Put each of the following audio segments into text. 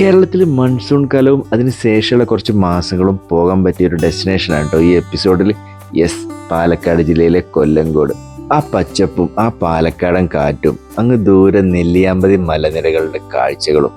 കേരളത്തിൽ മൺസൂൺ കാലവും അതിന് ശേഷമുള്ള കുറച്ച് മാസങ്ങളും പോകാൻ പറ്റിയ ഒരു ഡെസ്റ്റിനേഷനാണ് കേട്ടോ ഈ എപ്പിസോഡിൽ യെസ് പാലക്കാട് ജില്ലയിലെ കൊല്ലങ്കോട്. ആ പച്ചപ്പും ആ പാലക്കാടൻ കാറ്റും അങ്ങ് ദൂരെ നെല്ലിയാമ്പതി മലനിരകളുടെ കാഴ്ചകളും.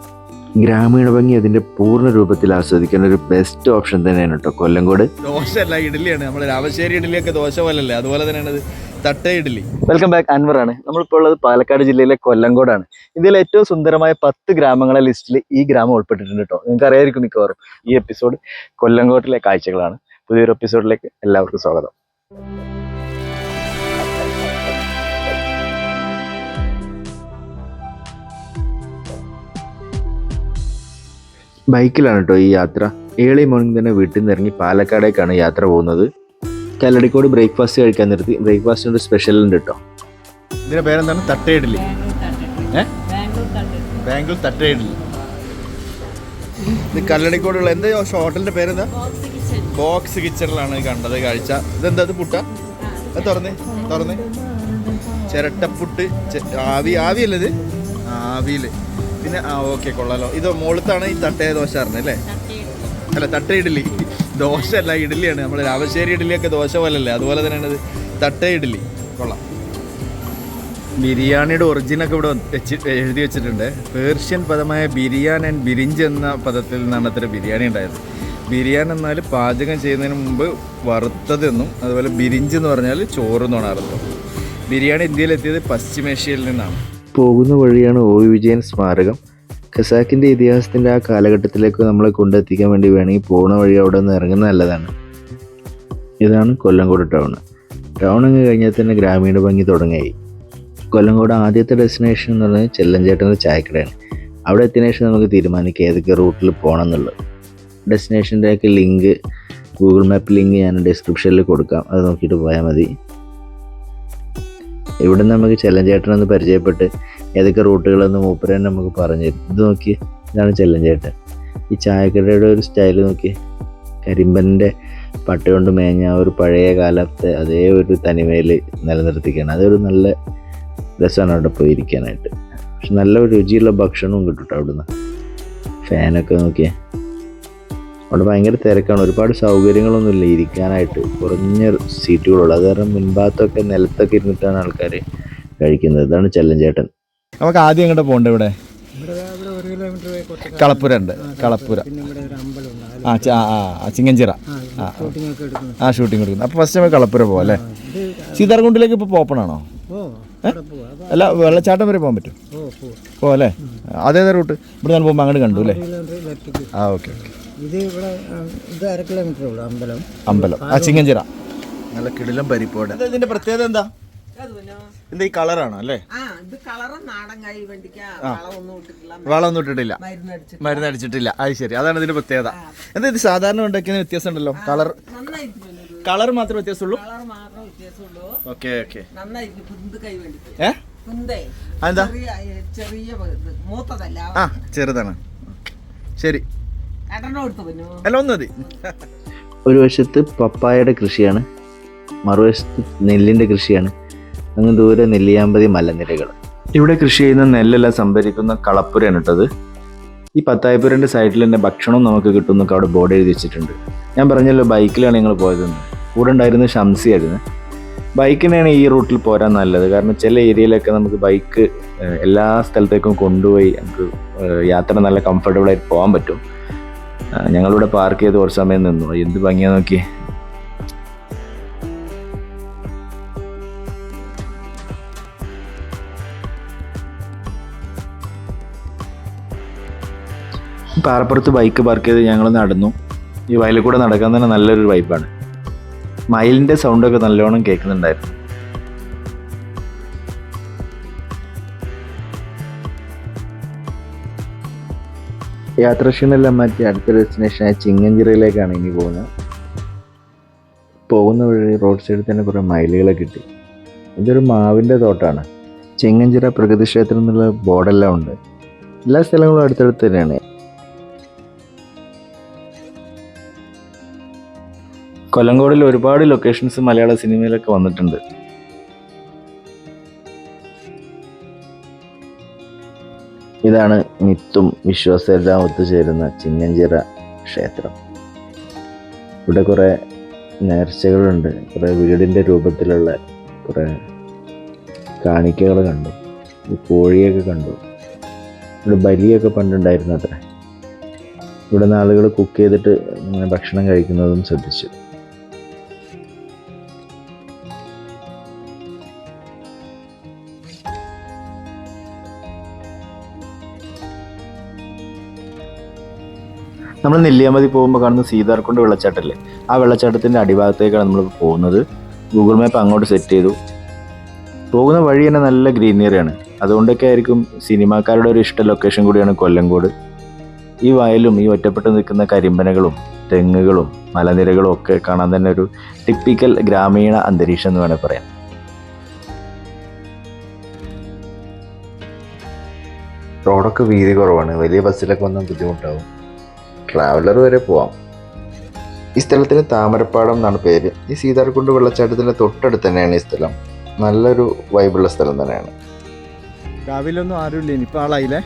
ഗ്രാമീണ ഭംഗി അതിന്റെ പൂർണ രൂപത്തിൽ ആസ്വദിക്കുന്ന ഒരു ബെസ്റ്റ് ഓപ്ഷൻ തന്നെയാണ് കേട്ടോ കൊല്ലങ്കോട്. ദോശയല്ല ഇഡലിയാണ് നമ്മുടെ രാമശ്ശേരി ഇഡ്ഡലിയൊക്കെ ദോശ പോലല്ലേ? അതുപോലെ തന്നെയാണ് തട്ട ഇഡ്ഡലി. വെൽക്കം ബാക്ക് അൻവർ ആണ്. നമ്മളിപ്പോൾ ഉള്ളത് പാലക്കാട് ജില്ലയിലെ കൊല്ലങ്കോടാണ് ഇന്ത്യയിലെ ഏറ്റവും സുന്ദരമായ പത്ത് ഗ്രാമങ്ങളെ ലിസ്റ്റിൽ ഈ ഗ്രാമം ഉൾപ്പെട്ടിട്ടുണ്ട് കേട്ടോ നിങ്ങൾക്ക് അറിയായിരിക്കും മിക്കവാറും ഈ എപ്പിസോഡ് കൊല്ലങ്കോട്ടിലെ കാഴ്ചകളാണ്. പുതിയൊരു എപ്പിസോഡിലേക്ക് എല്ലാവർക്കും സ്വാഗതം. ബൈക്കിലാണ് കേട്ടോ ഈ യാത്ര. ഏളി മോർണിംഗ് തന്നെ വീട്ടിൽ നിന്ന് ഇറങ്ങി പാലക്കാടേക്കാണ് യാത്ര പോകുന്നത്. കല്ലടിക്കോട് ബ്രേക്ക്ഫാസ്റ്റ് കഴിക്കാൻ നിർത്തി. ബ്രേക്ക്ഫാസ്റ്റിന് ഒരു സ്പെഷ്യൽ ഉണ്ട് കേട്ടോ ഇതിന്റെ പേരെന്താണ്? തട്ട ബാംഗ്ലൂർ തട്ട ഇഡ്ഡലി ഇത് കല്ലടിക്കോടുള്ള എന്താ ഹോട്ടലിന്റെ പേരെന്താ? ബോക്സ് കിച്ചണിലാണ് കണ്ടത് കാഴ്ച. ഇതെന്താ ഇത് പുട്ട? അത് തുറന്നേ തുറന്നേ. ചിരട്ടപ്പുട്ട് ആവി ആവി ആവിയല്ലേ ഇത്? ആവിയിൽ. പിന്നെ ആ ഓക്കെ കൊള്ളാലോ. ഇത് മുകളിലത്താണ് ഈ തട്ടയ ദോശ അറിഞ്ഞല്ലേ അല്ല? അല്ല ദോശ അല്ല ഇഡ്ഡലിയാണ്. നമ്മൾ രാമശ്ശേരി ഇഡ്ഡലിയൊക്കെ ദോശ പോലല്ലേ? അതുപോലെ തന്നെയാണ് തട്ട ഇഡ്ഡലി. കൊള്ളാം. ബിരിയാണിയുടെ ഒറിജിനൊക്കെ ഇവിടെ വെച്ച് എഴുതി വെച്ചിട്ടുണ്ട്. പേർഷ്യൻ പദമായ ബിരിയാൻ ആൻഡ് ബിരിഞ്ച് എന്ന പദത്തിൽ നിന്നാണ് അത്ര ബിരിയാണി ഉണ്ടായത്. ബിരിയാൻ എന്നാൽ പാചകം ചെയ്യുന്നതിന് മുമ്പ് വറുത്തതെന്നും അതുപോലെ ബിരിഞ്ച് എന്ന് പറഞ്ഞാൽ ചോറ് എന്നാണ് അർത്ഥം. ബിരിയാണി ഇന്ത്യയിലെത്തിയത് പശ്ചിമേഷ്യയിൽ നിന്നാണ്. പോകുന്ന വഴിയാണ് ഒ വിജയൻ സ്മാരകം. ഖസാക്കിന്റെ ഇതിഹാസത്തിന്റെ ആ കാലഘട്ടത്തിലേക്ക് നമ്മളെ കൊണ്ടെത്തിക്കാൻ വേണ്ടി വേണമെങ്കിൽ പോണ വഴി അവിടെ നിന്ന് ഇറങ്ങുന്നത് നല്ലതാണ്. ഇതാണ് കൊല്ലങ്കോട് ടൗൺ. ടൗൺ അങ്ങ് കഴിഞ്ഞാൽ തന്നെ ഗ്രാമീണ ഭംഗി തുടങ്ങിയായി കൊല്ലങ്കോട് ആദ്യത്തെ ഡെസ്റ്റിനേഷൻ എന്ന് പറയുന്നത് ചെല്ലഞ്ചേട്ടന്റെ ചായക്കടയാണ്. അവിടെ എത്തിയ ശേഷം നമുക്ക് തീരുമാനിക്കാം ഏതൊക്കെ റൂട്ടിൽ പോകണം എന്നുള്ളത്. ഡെസ്റ്റിനേഷന്റെയൊക്കെ ലിങ്ക് ഗൂഗിൾ മാപ്പ് ലിങ്ക് ഞാൻ ഡിസ്ക്രിപ്ഷനിൽ കൊടുക്കാം. അത് നോക്കിയിട്ട് പോയാൽ മതി. ഇവിടെ നമുക്ക് ചെല്ലഞ്ചേട്ടനൊന്ന് പരിചയപ്പെട്ട് ഏതൊക്കെ റൂട്ടുകളെന്ന് മൂപ്പര് തന്നെ നമുക്ക് പറഞ്ഞു തരും. ഇത് നോക്കി ഇതാണ് ചെല്ലഞ്ചേട്ടൻ. ഈ ചായക്കടയുടെ ഒരു സ്റ്റൈൽ നോക്കി കരിമ്പന്റെ പട്ട കൊണ്ട് മേഞ്ഞ ആ ഒരു പഴയ കാലത്തെ അതേ ഒരു തനിമയിൽ നിലനിർത്തിക്കുകയാണ് അതൊരു നല്ല രസമാണ് അവിടെ പോയി ഇരിക്കാനായിട്ട് പക്ഷെ നല്ല രുചിയുള്ള ഭക്ഷണവും കിട്ടും കേട്ടോ അവിടുന്ന്. ഫാനൊക്കെ നോക്കിയേ. അവിടെ ഭയങ്കര തിരക്കാണ്. ഒരുപാട് സൗകര്യങ്ങളൊന്നുമില്ല ഇരിക്കാനായിട്ട്. കുറഞ്ഞ സീറ്റുകളുള്ളൂ അത് കാരണം മുൻഭാഗത്തൊക്കെ നിലത്തൊക്കെ ഇരുന്നിട്ടാണ് ആൾക്കാർ കഴിക്കുന്നത്. ഇതാണ് ചെല്ലഞ്ചേട്ടൻ. നമുക്ക് ആദ്യം എങ്ങോട്ട് പോകണ്ട ഇവിടെ? കളപ്പുര ഉണ്ട്. കളപ്പുര. ആ ആ, ചിങ്ങഞ്ചിറ. ആ ആ ഷൂട്ടിംഗ് എടുക്കുന്നു. അപ്പോൾ ഫസ്റ്റ് നമ്മൾ കളപ്പുര പോകാം അല്ലേ? സീതാർകുണ്ടിലേക്ക് ഇപ്പോൾ ആണോ? അല്ല വെള്ളച്ചാട്ടം വരെ പോകാൻ പറ്റും. പോകാം അല്ലേ? അതേതാ റൂട്ട്? ഇവിടെ ഞാൻ പോകുമ്പോൾ അങ്ങോട്ട് കണ്ടു അല്ലേ? ആ ഓക്കെ ഓക്കെ. ഇത് ഇവിടെ ഇത് അര കിലോമീറ്റർ ഉള്ളൂ അമ്പലം. അമ്പലം. ആ ചിങ്ങഞ്ചിറ. നല്ല കിടിലം പരിപ്പോടെ ഇതിന്റെ പ്രത്യേകത എന്താ? എന്താ ഈ കളറാണോ അല്ലേ? ആ ഇത് കളറ് നാടൻ കൈ വേണ്ടിക്ക. വളമൊന്നും ഇട്ടിട്ടില്ല. മരുന്ന് അടിച്ചിട്ടില്ല. അത് ശരി. അതാണ് ഇതിന്റെ പ്രത്യേകത. എന്താ ഇത് സാധാരണ ഉണ്ടാക്കിയ വ്യത്യാസം ഉണ്ടല്ലോ കളർ ഇത്. കളർ മാത്രമേ വ്യത്യാസമുള്ളൂ? കളർ മാത്രം വ്യത്യാസമുള്ളൂ. Okay okay. ആ ചെറുതാണ്. ശരി. അല്ല ഒന്ന് മതി. ഒരു വശത്ത് പപ്പായയുടെ കൃഷിയാണ്. മറുവശത്ത് നെല്ലിന്റെ കൃഷിയാണ്. അങ്ങ് ദൂരെ നെല്ലിയാമ്പതി മലനിരകൾ. ഇവിടെ കൃഷി ചെയ്യുന്ന നെല്ലെല്ലാം സംഭരിക്കുന്ന കളപ്പുരയാണ് കേട്ടത് ഈ പത്തായപ്പുരന്റെ സൈഡിൽ തന്നെ ഭക്ഷണവും നമുക്ക് കിട്ടുമെന്നൊക്കെ അവിടെ ബോർഡ് എഴുതി വെച്ചിട്ടുണ്ട്. ഞാൻ പറഞ്ഞല്ലോ ബൈക്കിലാണ് ഞങ്ങൾ പോയതെന്ന്. കൂടെ ഉണ്ടായിരുന്ന ഷംസിയായിരുന്നു. ബൈക്കിനാണ് ഈ റൂട്ടിൽ പോരാൻ നല്ലത്. കാരണം ചില ഏരിയയിലൊക്കെ നമുക്ക് ബൈക്ക് എല്ലാ സ്ഥലത്തേക്കും കൊണ്ടുപോയി നമുക്ക് യാത്ര നല്ല കംഫർട്ടബിളായിട്ട് പോകാൻ പറ്റും. ഞങ്ങളിവിടെ പാർക്ക് ചെയ്ത് കുറച്ച് സമയം നിന്നു. എന്ത് ഭംഗിയാ നോക്കി പാറപ്പുറത്ത് ബൈക്ക് പാർക്ക് ചെയ്ത് ഞങ്ങൾ നടന്നു. ഈ വയലിൽ കൂടെ നടക്കാൻ തന്നെ നല്ലൊരു വൈബാണ് മയിലിന്റെ സൗണ്ടൊക്കെ നല്ലോണം കേൾക്കുന്നുണ്ടായിരുന്നു. യാത്ര ക്ഷീണെല്ലാം മാറ്റി അടുത്ത ഡെസ്റ്റിനേഷനായ ചിങ്ങഞ്ചിറയിലേക്കാണ് ഇനി പോകുന്നത്. പോകുന്ന വഴി റോഡ് സൈഡിൽ തന്നെ കുറേ മയിലുകളെ കിട്ടി. ഇതൊരു മാവിന്റെ തോട്ടാണ്. ചിങ്ങഞ്ചിറ പ്രകൃതി ക്ഷേത്രം എന്നുള്ള ബോർഡെല്ലാം ഉണ്ട്. എല്ലാ സ്ഥലങ്ങളും അടുത്തടുത്ത് തന്നെയാണ്. കൊല്ലങ്കോടിൽ ഒരുപാട് ലൊക്കേഷൻസ് മലയാള സിനിമയിലൊക്കെ വന്നിട്ടുണ്ട്. ഇതാണ് മിത്തും വിശ്വാസെല്ലാം ഒത്തുചേരുന്ന ചിങ്ങഞ്ചിറ ക്ഷേത്രം. ഇവിടെ കുറേ നേർച്ചകളുണ്ട്. കുറേ വീടിന്റെ രൂപത്തിലുള്ള കുറേ കാണിക്കകൾ കണ്ടു. കോഴിയൊക്കെ കണ്ടു. ഇവിടെ ബലിയൊക്കെ പണ്ടുണ്ടായിരുന്നു അത്ര ഇവിടെ നിന്ന് ആളുകൾ കുക്ക് ചെയ്തിട്ട് ഭക്ഷണം കഴിക്കുന്നതും ശ്രദ്ധിച്ചു. നമ്മൾ നെല്ലിയാമ്പതി പോകുമ്പോൾ കാണുന്ന സീതാർക്കുണ്ട് വെള്ളച്ചാട്ടമല്ലേ ആ വെള്ളച്ചാട്ടത്തിന്റെ അടിഭാഗത്തേക്കാണ് നമ്മൾ പോകുന്നത്. ഗൂഗിൾ മാപ്പ് അങ്ങോട്ട് സെറ്റ് ചെയ്തു. പോകുന്ന വഴി തന്നെ നല്ല ഗ്രീനറിയാണ് അതുകൊണ്ടൊക്കെ ആയിരിക്കും സിനിമാക്കാരുടെ ഒരു ഇഷ്ട ലൊക്കേഷൻ കൂടിയാണ് കൊല്ലങ്കോട്. ഈ വയലും ഈ ഒറ്റപ്പെട്ട് നിൽക്കുന്ന കരിമ്പനകളും തെങ്ങുകളും മലനിരകളും ഒക്കെ കാണാൻ തന്നെ ഒരു ടിപ്പിക്കൽ ഗ്രാമീണ അന്തരീക്ഷം എന്ന് വേണമെങ്കിൽ പറയാം. റോഡൊക്കെ വീതി കുറവാണ്. വലിയ ബസ്സിലൊക്കെ വന്നാൽ ബുദ്ധിമുട്ടാവും. ട്രാവലർ വരെ പോവാം. ഈ സ്ഥലത്തിന് താമരപ്പാടം എന്നാണ് പേര്. ഈ സീതാർകുണ്ട് വെള്ളച്ചാട്ടത്തിന്റെ തൊട്ടടുത്ത് തന്നെയാണ് ഈ സ്ഥലം. നല്ലൊരു വൈബുള്ള സ്ഥലം തന്നെയാണ്. രാവിലൊന്നും ആരുമില്ല? ഇനിയിപ്പോൾ ആളായില്ലേ?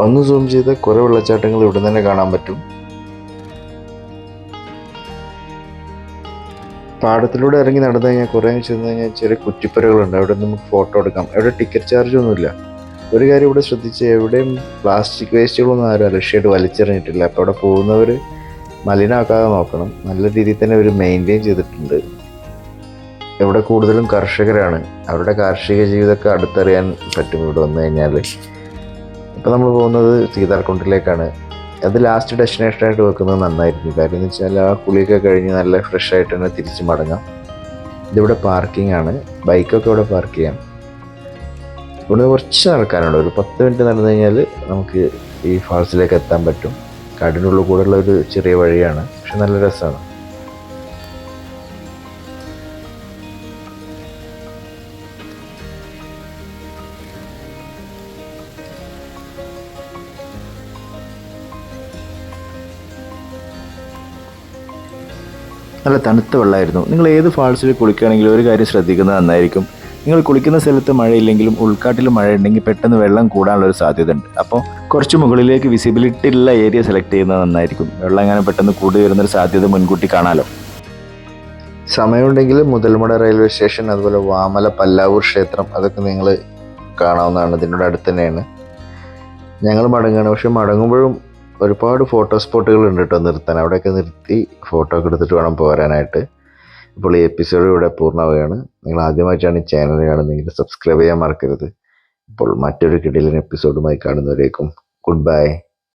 ഒന്ന് സൂം ചെയ്ത കുറേ വെള്ളച്ചാട്ടങ്ങൾ ഇവിടെ തന്നെ കാണാൻ പറ്റും. പാടത്തിലൂടെ ഇറങ്ങി നടന്നു കഴിഞ്ഞാൽ കുറേ ചെന്ന് കഴിഞ്ഞാൽ ചെറിയ കുറ്റിപ്പുരകളുണ്ട്. അവിടെ നമുക്ക് ഫോട്ടോ എടുക്കാം. അവിടെ ടിക്കറ്റ് ചാർജ് ഒന്നുമില്ല. ഒരു കാര്യം ഇവിടെ ശ്രദ്ധിച്ച് എവിടെയും പ്ലാസ്റ്റിക് വേസ്റ്റുകളൊന്നും ആരും അലക്ഷ്യമായിട്ട് വലിച്ചെറിഞ്ഞിട്ടില്ല. അപ്പോൾ അവിടെ പോകുന്നവർ മലിനമാക്കാതെ നോക്കണം. നല്ല രീതിയിൽ തന്നെ അവർ മെയിന്റെയിൻ ചെയ്തിട്ടുണ്ട്. ഇവിടെ കൂടുതലും കർഷകരാണ്. അവരുടെ കാർഷിക ജീവിതമൊക്കെ അടുത്തറിയാൻ പറ്റും ഇവിടെ വന്നു കഴിഞ്ഞാൽ ഇപ്പോൾ നമ്മൾ പോകുന്നത് സീതാർകുണ്ടിലേക്കാണ് അത് ലാസ്റ്റ് ഡെസ്റ്റിനേഷനായിട്ട് വെക്കുന്നത് നന്നായിരിക്കും. കാര്യം എന്ന് വെച്ചാൽ ആ കുളിയൊക്കെ കഴിഞ്ഞ് നല്ല ഫ്രഷ് ആയിട്ട് തന്നെ തിരിച്ച് മടങ്ങാം. ഇതിവിടെ പാർക്കിംഗ് ആണ്. ബൈക്കൊക്കെ ഇവിടെ പാർക്ക് ചെയ്യാം. ഇവിടെ കുറച്ച് നടക്കാനുണ്ട് ഒരു പത്ത് മിനിറ്റ് നടന്നു കഴിഞ്ഞാൽ നമുക്ക് ഈ ഫാൾസിലേക്ക് എത്താൻ പറ്റും. കാടിനുള്ളിൽ കൂടെയുള്ള ഒരു ചെറിയ വഴിയാണ്. പക്ഷെ നല്ല രസമാണ്. നല്ല തണുത്ത വെള്ളമായിരുന്നു. നിങ്ങൾ ഏത് ഫാൾസിൽ കുളിക്കുകയാണെങ്കിലും ഒരു കാര്യം ശ്രദ്ധിക്കുന്നത് നന്നായിരിക്കും. നിങ്ങൾ കുളിക്കുന്ന സ്ഥലത്ത് മഴയില്ലെങ്കിലും ഉൾക്കാട്ടിൽ മഴ ഉണ്ടെങ്കിൽ പെട്ടെന്ന് വെള്ളം കൂടാനുള്ള ഒരു സാധ്യത ഉണ്ട് അപ്പോൾ കുറച്ച് മുകളിലേക്ക് വിസിബിലിറ്റി ഉള്ള ഏരിയ സെലക്ട് ചെയ്യുന്നത് നന്നായിരിക്കും. വെള്ളം അങ്ങനെ പെട്ടെന്ന് കൂടി വരുന്നൊരു സാധ്യത മുൻകൂട്ടി കാണാലോ. സമയമുണ്ടെങ്കിൽ മുതൽമുട റെയിൽവേ സ്റ്റേഷൻ അതുപോലെ വാമല പല്ലാവൂർ ക്ഷേത്രം അതൊക്കെ നിങ്ങൾ കാണാവുന്നതാണ്. ഇതിനോട് അടുത്ത് തന്നെയാണ്. ഞങ്ങൾ മടങ്ങുകയാണ് പക്ഷെ മടങ്ങുമ്പോഴും ഒരുപാട് ഫോട്ടോ സ്പോട്ടുകൾ ഉണ്ട് കേട്ടോ നിർത്താൻ. അവിടെയൊക്കെ നിർത്തി ഫോട്ടോ ഒക്കെ എടുത്തിട്ട് വേണം പോരാനായിട്ട്. ഇപ്പോൾ ഈ എപ്പിസോഡ് ഇവിടെ പൂർണമാവുകയാണ്. നിങ്ങൾ ആദ്യമായിട്ടാണ് ഈ ചാനൽ കാണുന്നതെങ്കിൽ സബ്സ്ക്രൈബ് ചെയ്യാൻ മറക്കരുത്. ഇപ്പോൾ മറ്റൊരു കിടിലൻ എപ്പിസോഡുമായി കാണുന്നവരേക്കും ഗുഡ് ബൈ